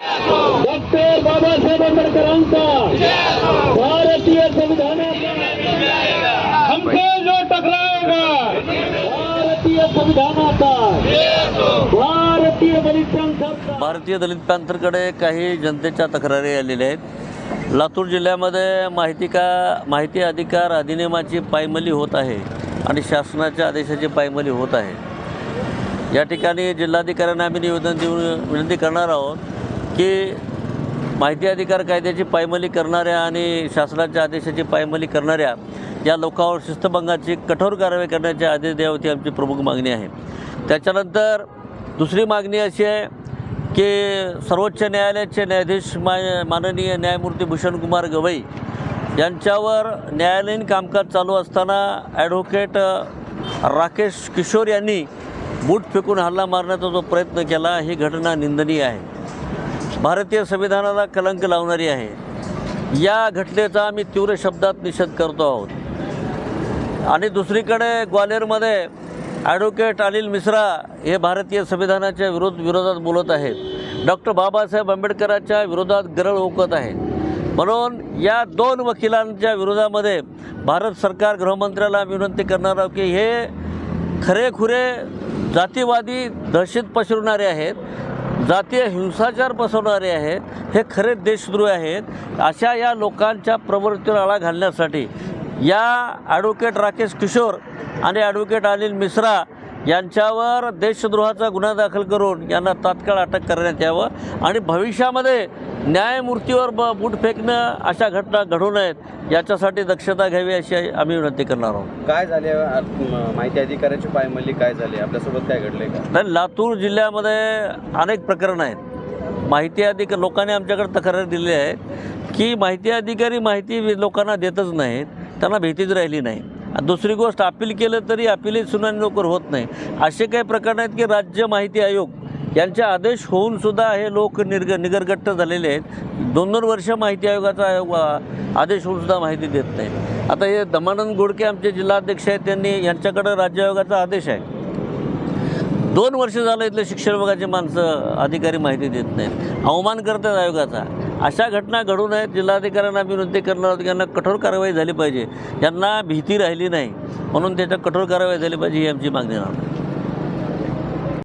Doctor Babasaheb आंबेडकरांचा भारतीय संविधानाचा हमसे जो टकराएगा भारतीय संविधानाचा भारतीय बलिदान भारतीय दलित पॅन्थरकडे काही जनतेच्या तक्रारी आलेल्या आहेत. लातूर जिल्ह्यामध्ये माहिती का माहिती अधिकार अधिनियमाची पायमली होत आहे आणि शासनाच्या आदेशाची पायमली होत आहे. या ठिकाणी जिल्हाधिकाऱ्यांना आम्ही निवेदन देऊन विनंती करणार आहोत. की माहिती अधिकार कायद्याची पायमली करणाऱ्या आणि शासनाच्या आदेशाची पायमली करणाऱ्या या लोकांवर शिस्तभंगाची कठोर कारवाई करण्याचे आदेश द्यावती आमची प्रमुख मागणी आहे. त्याच्यानंतर दुसरी मागणी अशी आहे की सर्वोच्च न्यायालयाचे न्यायाधीश मा माननीय न्यायमूर्ती भूषणकुमार गवई यांच्यावर न्यायालयीन कामकाज चालू असताना ॲडव्होकेट राकेश किशोर यांनी बूट फेकून हल्ला मारण्याचा जो प्रयत्न केला ही घटना निंदनीय आहे. भारतीय संविधानाला कलंक लावणारी आहे. या घटनेचा आम्ही तीव्र शब्दात निषेध करतो आहोत. आणि दुसरीकडे ग्वाल्हेरमध्ये ॲडव्होकेट अनिल मिश्रा हे भारतीय संविधानाच्या विरोध विरोधात बोलत आहेत. डॉक्टर बाबासाहेब आंबेडकरांच्या विरोधात गरळ ओकत आहेत म्हणून या दोन वकिलांच्या विरोधामध्ये भारत सरकार गृहमंत्र्याला विनंती करणार आहोत की हे खरेखुरे जातीवादी दहशत पसरवणारे आहेत. जातीय हिंसाचार बसवणारे आहेत हे खरे देशद्रोही आहेत. अशा या लोकांच्या प्रवृत्तीवर आळा घालण्यासाठी या ॲडव्होकेट राकेश किशोर आणि ॲडव्होकेट अनिल मिश्रा यांच्यावर देशद्रोहाचा गुन्हा दाखल करून यांना तात्काळ अटक करण्यात यावं आणि भविष्यामध्ये न्यायमूर्तीवर ब बूट फेकणं अशा घटना घडू नयेत याच्यासाठी दक्षता घ्यावी अशी आम्ही विनंती करणार आहोत. काय झाले माहिती अधिकाऱ्याची पायमल्ली काय झाली? आपल्यासोबत काय घडलंय का? नाही लातूर जिल्ह्यामध्ये अनेक प्रकरणं आहेत. माहिती अधिक लोकांनी आमच्याकडे तक्रार दिली आहेत की माहिती अधिकारी माहिती लोकांना देतच नाहीत त्यांना भीतीच राहिली नाही. दुसरी गोष्ट अपील केलं तरी अपीलही सुनावणी लवकर होत नाही. असे काही प्रकरण आहेत की राज्य माहिती आयोग यांचे आदेश होऊन सुद्धा हे लोक निर्ग निगरगट्ट झालेले आहेत. दोन दोन वर्ष माहिती आयोगाचा आयोग आदेश होऊन सुद्धा माहिती देत नाही. आता हे दमानंद गोडके आमचे जिल्हाध्यक्ष आहेत त्यांनी यांच्याकडं राज्य आयोगाचा आदेश आहे. दोन वर्ष झालं इथले शिक्षण विभागाचे माणसं अधिकारी माहिती देत नाहीत. अवमान करतात आयोगाचा. अशा घटना घडू नयेत जिल्हाधिकाऱ्यांना आम्ही विनंती करणार आहोत की यांना कठोर कारवाई झाली पाहिजे. यांना भीती राहिली नाही. म्हणून त्याच्या कठोर कारवाई झाली पाहिजे ही आमची मागणी राहणार.